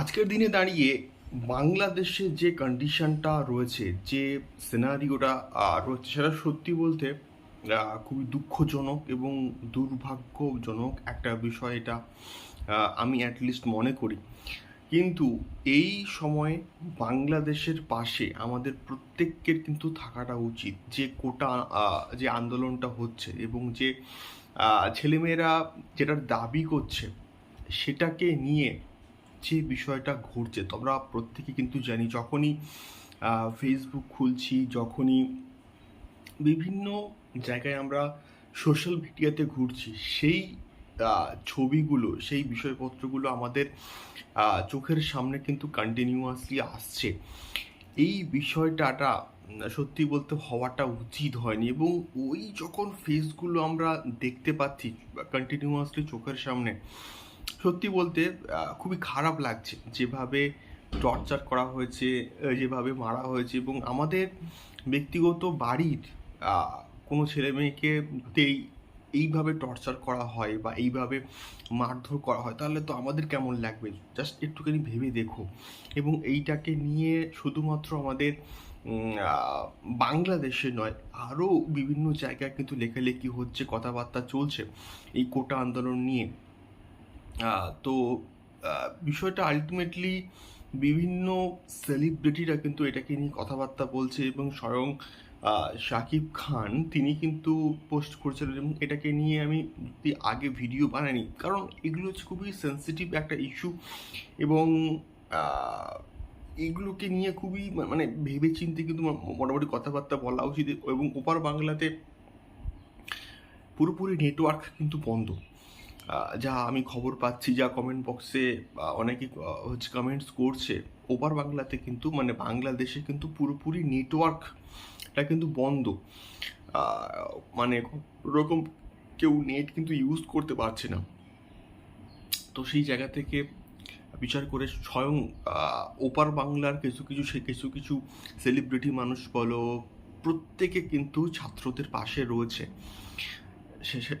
আজকের দিনে দাঁড়িয়ে বাংলাদেশে যে কন্ডিশনটা রয়েছে, যে সিনারিওটা রয়েছে সেটা সত্যি বলতে খুবই দুঃখজনক এবং দুর্ভাগ্যজনক একটা বিষয় এটা আমি অ্যাটলিস্ট মনে করি। কিন্তু এই সময়ে বাংলাদেশের পাশে আমাদের প্রত্যেকের কিন্তু থাকাটা উচিত। যে কোটা যে আন্দোলনটা হচ্ছে এবং যে ছেলেমেয়েরা যেটার দাবি করছে, সেটাকে নিয়ে যে বিষয়টা ঘটছে, তোমরা প্রত্যেকে কিন্তু জানি যখনই ফেসবুক খুলছি, যখনই বিভিন্ন জায়গায় আমরা সোশ্যাল মিডিয়াতে ঘুরছি, সেই ছবিগুলো, সেই বিষয়পত্রগুলো আমাদের চোখের সামনে কিন্তু কন্টিনিউয়াসলি আসছে। এই বিষয়টাটা সত্যি বলতে হওয়াটা উচিত হয়নি এবং ওই যখন ফেসগুলো আমরা দেখতে পাচ্ছি কন্টিনিউয়াসলি চোখের সামনে সত্যি বলতে খুবই খারাপ লাগছে যেভাবে টর্চার করা হয়েছে যেভাবে মারা হয়েছে এবং আমাদের ব্যক্তিগত বাড়ির কোনো ছেলে মেয়েকে এই- এইভাবে টর্চার করা হয় বা এইভাবে মারধর করা হয়, তাহলে তো আমাদের কেমন লাগবে? জাস্ট একটুখানি ভেবে দেখো। এবং এইটাকে নিয়ে শুধুমাত্র আমাদের বাংলাদেশে নয়, আরও বিভিন্ন জায়গায় কিন্তু লেখালেখি হচ্ছে, কথাবার্তা চলছে। এই কোটা আন্দোলন নিয়ে। তো বিষয়টা আলটিমেটলি বিভিন্ন সেলিব্রিটিরা কিন্তু এটাকে নিয়ে কথাবার্তা বলছে এবং স্বয়ং শাকিব খান, তিনি কিন্তু পোস্ট করছিলেন এবং এটাকে নিয়ে আমি আগে ভিডিও বানাইনি। কারণ এগুলো হচ্ছে খুবই সেন্সিটিভ একটা ইস্যু এবং এগুলোকে নিয়ে খুবই মানে ভেবে চিন্তে কিন্তু মোটামুটি কথাবার্তা বলা উচিত এবং ওপার বাংলাতে পুরোপুরি নেটওয়ার্ক কিন্তু বন্ধ। যা আমি খবর পাচ্ছি, যা কমেন্ট বক্সে অনেকে হচ্ছে কমেন্টস করছে, ওপার বাংলাতে কিন্তু মানে বাংলাদেশে কিন্তু পুরোপুরি নেটওয়ার্কটা কিন্তু বন্ধ। মানে ওরকম কেউ নেট কিন্তু ইউজ করতে পারছে না। তো সেই জায়গা থেকে বিচার করে স্বয়ং ওপার বাংলার কিছু কিছু, সে কিছু কিছু সেলিব্রিটি মানুষ বলো, প্রত্যেকে কিন্তু ছাত্রদের পাশে রয়েছে।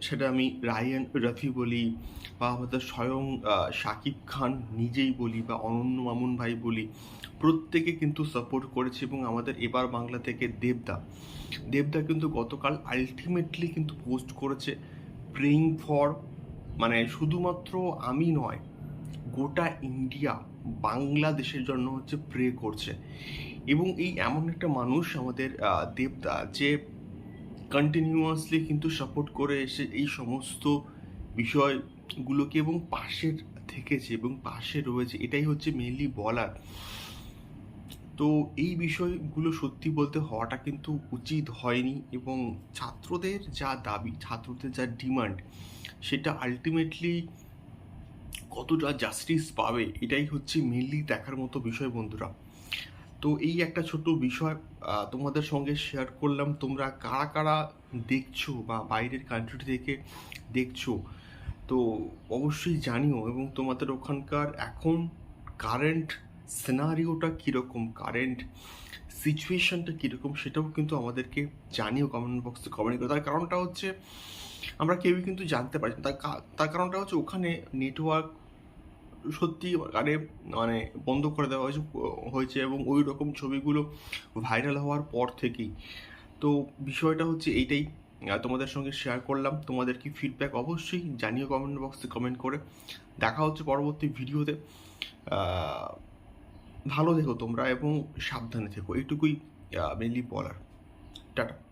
সেটা আমি রায়ান রফি বলি বা আমাদের স্বয়ং শাকিব খান নিজেই বলি বা অনন্য মামুন ভাই বলি, প্রত্যেকে কিন্তু সাপোর্ট করেছে এবং আমাদের এবার বাংলা থেকে দেবদা। দেবদা কিন্তু গতকাল আলটিমেটলি কিন্তু পোস্ট করেছে প্রেইং ফর মানে শুধুমাত্র আমি নয়, গোটা ইন্ডিয়া বাংলাদেশের জন্য হচ্ছে প্রে করছে। এবং এই এমন একটা মানুষ আমাদের দেবদা যে কন্টিনিউয়াসলি কিন্তু সাপোর্ট করে এসে এই সমস্ত বিষয়গুলোকে এবং পাশের থেকেছে এবং পাশে রয়েছে, এটাই হচ্ছে মেনলি বলার। তো এই বিষয়গুলো সত্যি বলতে হওয়াটা কিন্তু উচিত হয়নি এবং ছাত্রদের যা দাবি, ছাত্রদের যা ডিমান্ড সেটা আলটিমেটলি কতটা জাস্টিস পাবে, এটাই হচ্ছে মেনলি দেখার মতো বিষয় বন্ধুরা। তো এই একটা ছোট বিষয় তোমাদের সঙ্গে শেয়ার করলাম। তোমরা কারা কারা দেখছ বা বাইরের কান্ট্রি থেকে দেখছ, তো অবশ্যই জানিও। এবং তোমাদের ওখানকার এখন কারেন্ট সিনারিওটা কীরকম কারেন্ট সিচুয়েশনটা কীরকম, সেটাও কিন্তু আমাদেরকে জানিও কমেন্ট বক্সে কমেন্ট করো। তার কারণটা হচ্ছে, আমরা কেউই কিন্তু জানতে তার তার কারণটা হচ্ছে ওখানে নেটওয়ার্ক সত্যি গানে মানে বন্ধ করে দেওয়া হয়েছে হয়েছে এবং ওই রকম ছবিগুলো ভাইরাল হওয়ার পর থেকেই। তো বিষয়টা হচ্ছে এইটাই। তোমাদের সঙ্গে শেয়ার করলাম। তোমাদের কি ফিডব্যাক অবশ্যই জানিও কমেন্ট বক্সে কমেন্ট করে। দেখা হচ্ছে পরবর্তী ভিডিওতে ভালো দেখো তোমরা এবং সাবধানে থেকো। এইটুকুই মেনলি বলার। টাটা।